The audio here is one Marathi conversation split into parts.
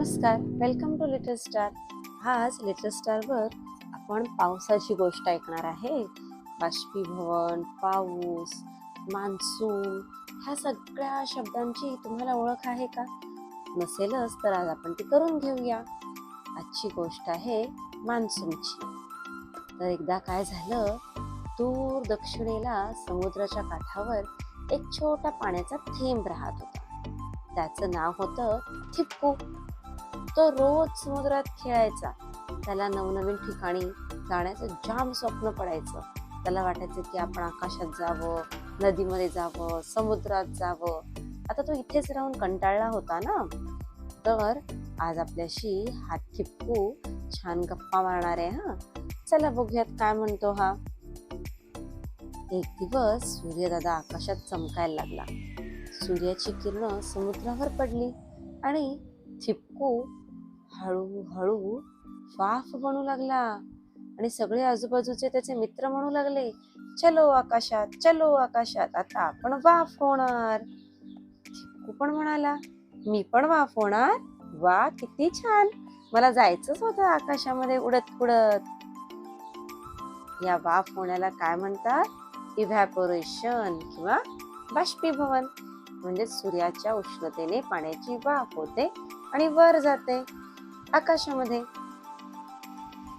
नमस्कार. वेलकम टू लिटल स्टार आज लिटल स्टारवर आपण पावसाची गोष्ट ऐकणार आहे. बाष्पीभवन पाऊस मान्सून ह्या सगळ्या शब्दांची तुम्हाला ओळख आहे का? नसेलच तर आज आपण ती करून घेऊया. आजची गोष्ट आहे मान्सूनची. तर एकदा काय झालं? दूर दक्षिणेला समुद्राच्या काठावर एक छोटा पाण्याचा थेंब राहत होता. त्याचं नाव होतं थिपकू. तो रोज समुद्रात खेळायचा. त्याला नवनवीन ठिकाणी जाण्याचं जाम स्वप्न पडायचं. त्याला वाटायचं की आपण आकाशात जावं नदीमध्ये जावं समुद्रात जावं. आता तो इथेच राहून कंटाळला होता ना? तर आज आपल्याशी हात ठिपकू छान गप्पा मारणार आहे हा? चला बघूयात काय म्हणतो हा. एक दिवस सूर्यदादा आकाशात चमकायला लागला. सूर्याची किरण समुद्रावर पडली आणि चिपकू हळूहळू वाफ बनू लागला आणि सगळे आजूबाजूचे त्याचे मित्र म्हणू लागले चलो आकाशात चलो आकाशात आता आपण वाफ होणार. चिक्कू पण म्हणाला मी पण वाफ होणार? वा किती छान! मला जायचंच होतं आकाशामध्ये उडत उडत. या वाफ होण्याला काय म्हणतात? इव्हॅपोरेशन किंवा बाष्पीभवन. म्हणजे सूर्याच्या उष्णतेने पाण्याची वाफ होते आणि वर जाते. आकाशामध्ये.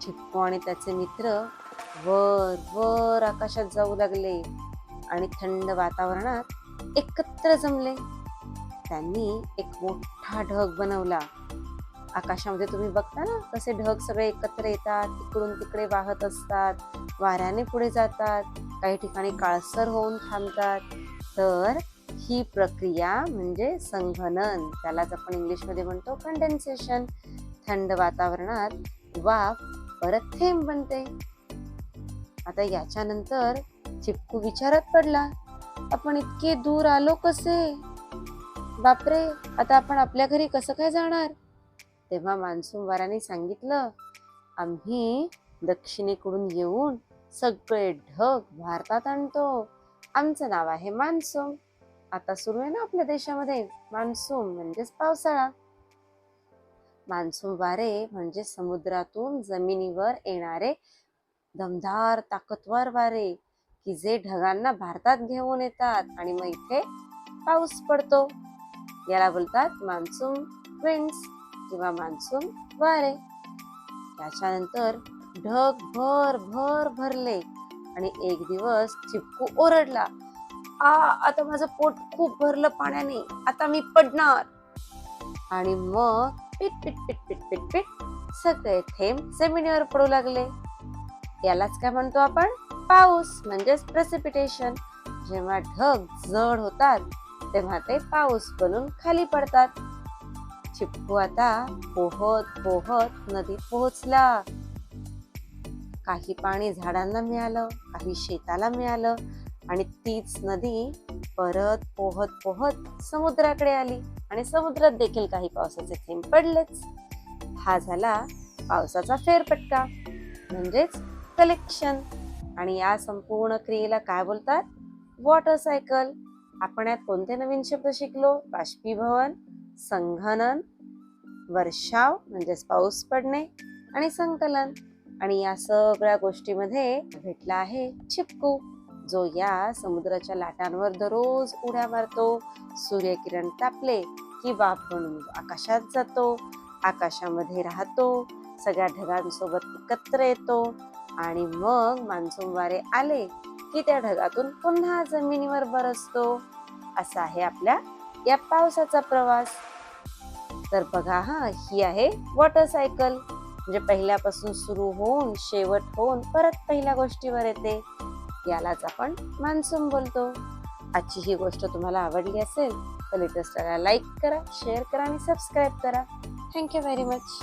चिप्पू आणि त्याचे मित्र वर वर आकाशात जाऊ लागले आणि थंड वातावरणात एकत्र जमले. त्यांनी एक मोठा ढग बनवला. आकाशामध्ये तुम्ही बघता ना कसे ढग सगळे एकत्र येतात तिकडून तिकडे वाहत असतात वाऱ्याने पुढे जातात काही ठिकाणी काळसर होऊन थांबतात. तर ही प्रक्रिया म्हणजे संघनन त्यालाच आपण इंग्लिशमध्ये म्हणतो कंडेन्सेशन थंड वातावरणात वाफ परत थेंब बनते. आता याच्यानंतर चिपकू विचारात पडला आपण इतके दूर आलो कसे? बापरे आता आपण आपल्या घरी कसं काय जाणार? तेव्हा मान्सून वाराने सांगितलं आम्ही दक्षिणेकडून येऊन सगळे ढग भारतात आणतो. आमचं नाव आहे मान्सून. आता सुरू आहे ना आपल्या देशामध्ये? मान्सून म्हणजेच पावसाळा. मान्सून वारे म्हणजे समुद्रातून जमिनीवर येणारे दमदार ताकदवर वारे की जे ढगांना भारतात घेऊन येतात आणि मग इथे पाऊस पडतो. याला बोलतात मान्सून विंड्स किंवा मान्सून वारे त्याच्यानंतर ढग भर भर भरले आणि एक दिवस चिपकू ओरडला आ आता माझं पोट खूप भरलं पाण्याने आता मी पडणार. आणि मग पिट पिट पिट पिट पिट पिट सगळे थेंब जमिनीवर पडू लागले. यालाच काय म्हणतो आपण? पाऊस म्हणजेच प्रेसिपिटेशन जेव्हा ढग जड होतात तेव्हा ते पाऊस बनून खाली पडतात. चिपकू आता पोहत पोहत नदीत पोहोचला. काही पाणी झाडांना मिळालं काही शेताला मिळालं. आणि तीच नदी परत पोहत पोहत समुद्राकडे आली. आणि समुद्रात देखील काही पावसाचे थेंब पडलेच. हा झाला पावसाचा फेरपटका म्हणजेच कलेक्शन आणि या संपूर्ण क्रियेला काय बोलतात? वॉटर सायकल आपण यात कोणते नवीन शब्द शिकलो? बाष्पीभवन संघनन वर्षाव म्हणजेच पाऊस पडणे आणि संकलन. आणि या सगळ्या गोष्टीमध्ये भेटला आहे चिपकू. जो या समुद्राच्या लाटांवर दररोज उड्या मारतो सूर्यकिरण तापले की बाप म्हणून आकाशात जातो आकाशामध्ये राहतो सगळ्या ढगांसोबत एकत्र येतो आणि मग मान्सून वारे आले की त्या ढगातून पुन्हा जमिनीवर बरसतो. असा आहे आपल्या या पावसाचा प्रवास. तर बघा हा ही आहे वॉटर सायकल म्हणजे पहिल्यापासून सुरू होऊन शेवट होऊन परत पहिल्या गोष्टीवर येते. यालाच आपण मान्सून बोलतो. आजची ही गोष्ट तुम्हाला आवडली असेल तर लेटेस्टला लाईक करा शेअर करा आणि सबस्क्राईब करा. Thank you very much